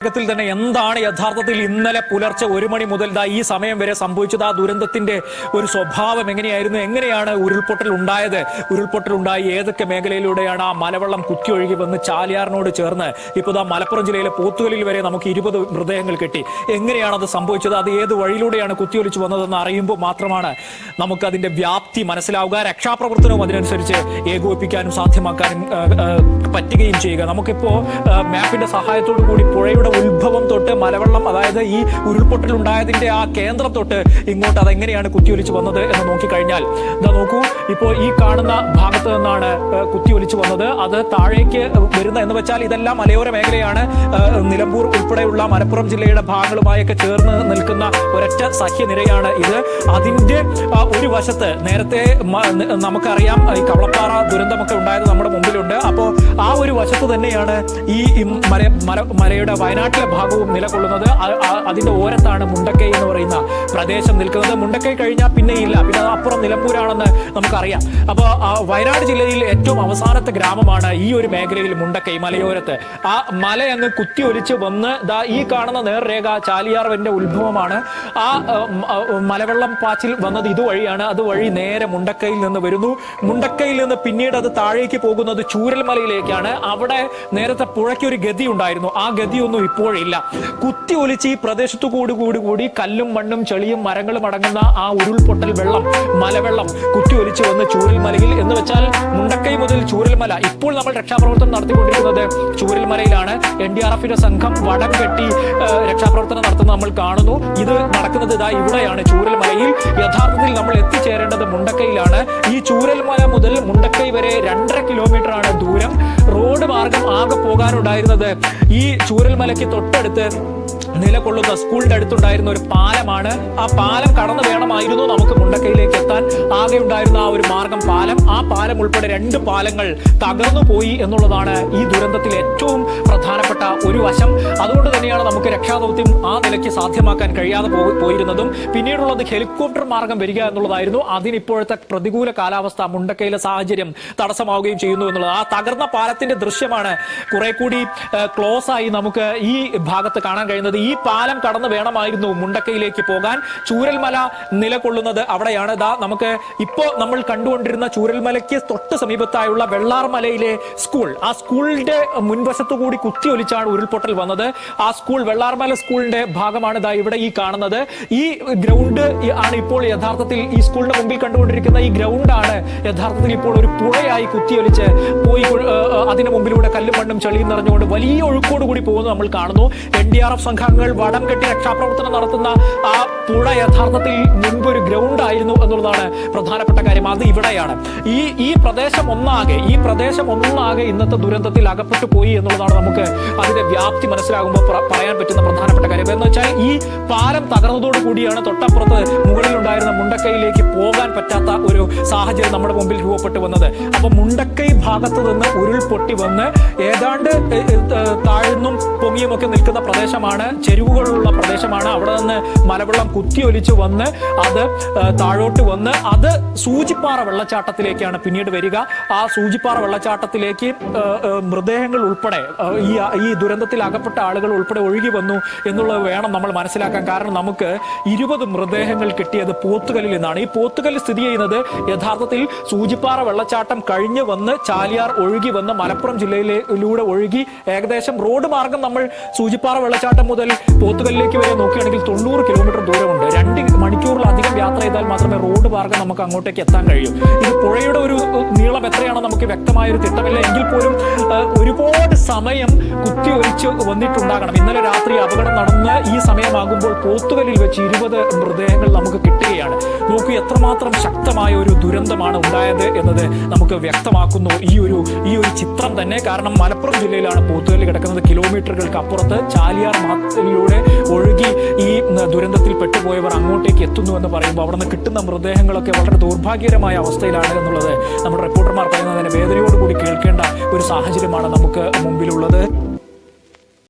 ത്തിൽ തന്നെ എന്താണ് യഥാർത്ഥത്തിൽ ഇന്നലെ പുലർച്ചെ ഒരു മണി മുതൽ ദാ ഈ സമയം വരെ സംഭവിച്ചത്? ആ ദുരന്തത്തിന്റെ ഒരു സ്വഭാവം എങ്ങനെയായിരുന്നു? എങ്ങനെയാണ് ഉരുൾപൊട്ടൽ ഉണ്ടായത്? ഉരുൾപൊട്ടൽ ഉണ്ടായി ഏതൊക്കെ മേഖലയിലൂടെയാണ് ആ മലവെള്ളം കുത്തിയൊഴുകി വന്ന് ചാലിയാറിനോട് ചേർന്ന് ഇപ്പോൾ ദാ മലപ്പുറം ജില്ലയിലെ പോത്തുകലിൽ വരെ നമുക്ക് ഇരുപത് മൃതദേഹങ്ങൾ കിട്ടി. എങ്ങനെയാണ് അത് സംഭവിച്ചത്? അത് ഏത് വഴിയിലൂടെയാണ് കുത്തിയൊലിച്ചു വന്നതെന്ന് അറിയുമ്പോൾ മാത്രമാണ് നമുക്ക് അതിന്റെ വ്യാപ്തി മനസ്സിലാവുക. രക്ഷാപ്രവർത്തനവും അതിനനുസരിച്ച് ഏകോപിപ്പിക്കാനും സാധ്യമാക്കാനും പറ്റുകയും ചെയ്യുക. നമുക്കിപ്പോ ആ, മാപ്പിന്റെ സഹായത്തോടു കൂടി പുഴയുടെ ഉത്ഭവം തൊട്ട് മലവെള്ളം അതായത് ഈ ഉരുൾപൊട്ടൽ ഉണ്ടായതിന്റെ ആ കേന്ദ്രം തൊട്ട് ഇങ്ങോട്ട് അതെങ്ങനെയാണ് കുത്തിയൊലിച്ചു വന്നത് എന്ന് നോക്കിക്കഴിഞ്ഞാൽ ഇതാ നോക്കൂ ഇപ്പോൾ ഈ കാണുന്ന ഭാഗത്ത് നിന്നാണ് കുത്തിയൊലിച്ച് വന്നത്. അത് താഴേക്ക് വരുന്ന എന്ന് വെച്ചാൽ ഇതെല്ലാം മലയോര മേഖലയാണ്. നിലമ്പൂർ ഉൾപ്പെടെയുള്ള മലപ്പുറം ജില്ലയുടെ ഭാഗങ്ങളുമായൊക്കെ ചേർന്ന് നിൽക്കുന്ന ഒരൊറ്റ സഖ്യനിരയാണ് ഇത്. അതിന്റെ ഒരു വശത്ത് നേരത്തെ നമുക്കറിയാം ഈ കവളപ്പാറ ദുരന്തമൊക്കെ ഉണ്ടായത് നമ്മുടെ മുമ്പിലുണ്ട്. അപ്പോൾ ആ ഒരു വശത്ത് തന്നെയാണ് ഈ മല മല മലയുടെ വയനാട്ടിലെ ഭാഗവും നിലകൊള്ളുന്നത് അതിന്റെ ഓരത്താണ് മുണ്ടക്കൈ എന്ന് പറയുന്ന പ്രദേശം നിൽക്കുന്നത്. മുണ്ടക്കൈ കഴിഞ്ഞാൽ പിന്നെ ഇല്ല. പിന്നെ അപ്പുറം നിലമ്പൂരാണെന്ന് നമുക്കറിയാം. അപ്പോൾ വയനാട് ജില്ലയിൽ ഏറ്റവും അവസാനത്തെ ഗ്രാമമാണ് ഈ ഒരു മേഖലയിൽ മുണ്ടക്കൈ മലയോരത്ത്. ആ മല അങ്ങ് കുത്തി ഒലിച്ച് വന്ന് ദാ ഈ കാണുന്ന നേർരേഖ ചാലിയാർവന്റെ ഉത്ഭവമാണ്. ആ, മലവെള്ളം പാച്ചിൽ വന്നത് ഇതുവഴിയാണ്. അതുവഴി നേരെ മുണ്ടക്കയിൽ നിന്ന് വരുന്നു. മുണ്ടക്കയിൽ നിന്ന് പിന്നീട് അത് താഴേക്ക് പോകുന്നത് ചൂരൽമലയിലേക്കാണ്. അവിടെ നേരത്തെ പുഴയ്ക്ക് ഒരു ഗതി ഉണ്ടായിരുന്നു. ആ ഗതിയൊന്നും ഇപ്പോഴില്ല. കുത്തി ഒലിച്ച് ഈ പ്രദേശത്തു കൂടി കൂടി കൂടി കല്ലും മണ്ണും ചെളിയും മരങ്ങളും അടങ്ങുന്ന ആ ഉരുൾപൊട്ടൽ വെള്ളം മലവെള്ളം കുത്തി ഒലിച്ച് വന്ന് ചൂരൽമലയിൽ എന്ന് വെച്ചാൽ മുണ്ടക്കൈ മുതൽ ചൂരൽ മല ഇപ്പോൾ നമ്മൾ രക്ഷാപ്രവർത്തനം നടത്തിക്കൊണ്ടിരിക്കുന്നത് ചൂരൽമലയിലാണ്. എൻ ഡി ആർ എഫിന്റെ സംഘം വടം കെട്ടി രക്ഷാപ്രവർത്തനം നടത്തുന്നത് നമ്മൾ കാണുന്നു. ഇത് നടക്കുന്നത് ഇതാ ഇവിടെയാണ് ചൂരൽ മലയിൽ യഥാർത്ഥത്തിൽ നമ്മൾ എത്തിച്ചേരേണ്ടത് മുണ്ടക്കൈയിലാണ്. ഈ ചൂരൽ മല മുതൽ മുണ്ടക്കൈ വരെ രണ്ടര കിലോമീറ്റർ ആണ് ദൂരം. റോഡ് മാർഗം ആകെ പോകാനുണ്ടായിരുന്നത് ഈ ചൂരൽമലയ്ക്ക് തൊട്ടടുത്ത് നിലകൊള്ളുന്ന സ്കൂളിന്റെ അടുത്തുണ്ടായിരുന്ന ഒരു പാലമാണ്. ആ പാലം കടന്നു വേണമായിരുന്നു നമുക്ക് മുണ്ടക്കയിലേക്ക് എത്താൻ. ആകെ ഉണ്ടായിരുന്ന ആ ഒരു മാർഗം പാലം. ആ പാലം ഉൾപ്പെടെ രണ്ട് പാലങ്ങൾ തകർന്നു പോയി എന്നുള്ളതാണ് ഈ ദുരന്തത്തിൽ ഏറ്റവും പ്രധാനപ്പെട്ട ഒരു വശം. അതുകൊണ്ട് തന്നെയാണ് നമുക്ക് രക്ഷാദൗത്യം ആ നിലയ്ക്ക് സാധ്യമാക്കാൻ കഴിയാതെ പോയിരുന്നതും. പിന്നീടുള്ളത് ഹെലികോപ്റ്റർ മാർഗം വരിക എന്നുള്ളതായിരുന്നു അതിനിപ്പോഴത്തെ പ്രതികൂല കാലാവസ്ഥ. മുണ്ടക്കയിലെ സാഹചര്യം തടസ്സമാവുകയും ചെയ്യുന്നു എന്നുള്ളത്. ആ തകർന്ന പാലത്തിന്റെ ദൃശ്യമാണ് കുറെ കൂടി ക്ലോസ് ആയി നമുക്ക് ഈ ഭാഗത്ത് കാണാൻ കഴിയുന്നത്. ഈ പാലം കടന്ന് വേണമായിരുന്നു മുണ്ടക്കയിലേക്ക് പോകാൻ. ചൂരൽമല നിലകൊള്ളുന്നത് അവിടെയാണ്. ദാ നമുക്ക് ഇപ്പോ നമ്മൾ കണ്ടുകൊണ്ടിരുന്ന ചൂരൽമലയ്ക്ക് തൊട്ട് സമീപത്തായുള്ള വെള്ളാർമലയിലെ സ്കൂൾ. ആ സ്കൂളിന്റെ മുൻവശത്തു കൂടി കുത്തിയൊലിച്ചാണ് ഉരുൾപൊട്ടൽ വന്നത്. ആ സ്കൂൾ വെള്ളാർമല സ്കൂളിന്റെ ഭാഗമാണ് ദാ ഇവിടെ ഈ കാണുന്നത്. ഈ ഗ്രൗണ്ട് ആണ് ഇപ്പോൾ യഥാർത്ഥത്തിൽ ഈ സ്കൂളിന്റെ മുമ്പിൽ കണ്ടുകൊണ്ടിരിക്കുന്ന ഈ ഗ്രൗണ്ടാണ് യഥാർത്ഥത്തിൽ ഇപ്പോൾ ഒരു പുഴയായി കുത്തിയൊലിച്ച് പോയി അതിന് മുമ്പിലൂടെ കല്ലും മണ്ണും ചെളിയും നിറഞ്ഞുകൊണ്ട് വലിയ ഒഴുക്കോട് കൂടി പോകുന്നത് നമ്മൾ കാണുന്നു. എൻ ഡി ആർ എഫ് സംഘങ്ങൾ വടം കെട്ടി രക്ഷാപ്രവർത്തനം നടത്തുന്ന ആ പുഴ യഥാർത്ഥത്തിൽ മുൻപ് ഒരു ഗ്രൗണ്ട് ആയിരുന്നു എന്നുള്ളതാണ് പ്രധാനപ്പെട്ട കാര്യം. അത് ഇവിടെയാണ്. ഈ ഈ പ്രദേശം ഒന്നാകെ ഈ പ്രദേശം ഒന്നാകെ ഇന്നത്തെ ദുരന്തത്തിൽ അകപ്പെട്ടു പോയി എന്നുള്ളതാണ് നമുക്ക് അതിന്റെ വ്യാപ്തി മനസ്സിലാകുമ്പോൾ പറയാൻ പറ്റുന്ന പ്രധാനപ്പെട്ട കാര്യം. എന്ന് വെച്ചാൽ ഈ പാലം തകർന്നതോടു കൂടിയാണ് തൊട്ടപ്പുറത്ത് മുകളിലുണ്ടായിരുന്ന മുണ്ടക്കൈയിലേക്ക് പോകാൻ പറ്റാത്ത ഒരു സാഹചര്യം നമ്മുടെ മുമ്പിൽ രൂപപ്പെട്ടു വന്നത്. അപ്പൊ മുണ്ടക്കൈ ഭാഗത്ത് നിന്ന് ഉരുൾപൊട്ടി വന്ന് ഏതാണ്ട് താഴ്ന്നും പൊങ്ങിയും ഒക്കെ നിൽക്കുന്ന പ്രദേശമാണ്. ചെരുവുകളുള്ള പ്രദേശമാണ്. അവിടെ നിന്ന് മലവെള്ളം കുത്തിയൊലിച്ച് വന്ന് അത് താഴോട്ട് വന്ന് അത് സൂചിപ്പാറ വെള്ളച്ചാട്ടത്തിലേക്കാണ് പിന്നീട് വരിക. ആ സൂചിപ്പാറ വെള്ളച്ചാട്ടത്തിലേക്ക് മൃതദേഹങ്ങൾ ഉൾപ്പെടെ ഈ ഈ ദുരന്തത്തിൽ അകപ്പെട്ട ആളുകൾ ഉൾപ്പെടെ ഒഴുകി വന്നു എന്നുള്ളത് വേണം നമ്മൾ മനസ്സിലാക്കാൻ. കാരണം നമുക്ക് ഇരുപത് മൃതദേഹങ്ങൾ കിട്ടിയത് പോത്തുകല്ലിൽ നിന്നാണ്. ഈ പോത്തുകല്ല് സ്ഥിതി ചെയ്യുന്നത് യഥാർത്ഥത്തിൽ സൂചിപ്പാറ വെള്ളച്ചാട്ടം കഴിഞ്ഞ് വന്ന് ചാലിയാർ ഒഴുകി വന്ന് മലപ്പുറം ജില്ലയിലൂടെ ഒഴുകി ഏകദേശം റോഡ് മാർഗം നമ്മൾ സൂചിപ്പാറ വെള്ളച്ചാട്ടം മുതൽ പോത്തുകല്ലിലേക്ക് വരെ നോക്കുകയാണെങ്കിൽ തൊണ്ണൂറ് കിലോമീറ്റർ ദൂരമുണ്ട്. രണ്ട് മണിക്കൂറിലധികം യാത്ര ചെയ്താൽ മാത്രമേ റോഡ് മാർഗം നമുക്ക് അങ്ങോട്ടേക്ക് എത്താൻ കഴിയൂ. ഇത് പുഴയുടെ ഒരു നീളം എത്രയാണോ നമുക്ക് വ്യക്തമായ ഒരു തിട്ടമില്ല. എങ്കിൽ പോലും ഒരുപാട് സമയം കുത്തി ഒലിച്ച് വന്നിട്ടുണ്ടാകണം. ഇന്നലെ രാത്രി അപകടം നടന്ന് ഈ സമയമാകുമ്പോൾ പോത്തുകല്ലിൽ വെച്ച് ഇരുപത് മൃതദേഹങ്ങൾ നമുക്ക് കിട്ടുകയാണ്. നോക്കൂ എത്രമാത്രം ശക്തമായ ഒരു ദുരന്തമാണ് ഉണ്ടായത് എന്നത് നമുക്ക് വ്യക്തമാക്കുന്നു. ഈ ഒരു ഈ ഒരു ചിത്രം തന്നെ. കാരണം മലപ്പുറം ജില്ലയിലാണ് പോത്തുകല്ല് കിടക്കുന്നത്. കിലോമീറ്ററുകൾക്ക് അപ്പുറത്ത് ചാലിയാർ മാത്തിലൂടെ ഒഴുകി ഈ ദുരന്തത്തിൽ പെട്ടുപോയവർ അങ്ങോട്ടേക്ക് എത്തുന്നു എന്ന് പറയുമ്പോൾ അവിടെ നിന്ന് കിട്ടുന്ന മൃതദേഹങ്ങളൊക്കെ വളരെ ദൗർഭാഗ്യകരമായ അവസ്ഥയിലാണ് എന്നുള്ളത് നമ്മുടെ റിപ്പോർട്ടർമാർ പറയുന്നതിന് വേദനയോടുകൂടി കേൾക്കേണ്ട ഒരു സാഹചര്യമാണ് നമുക്ക് മുമ്പിലുള്ളത്.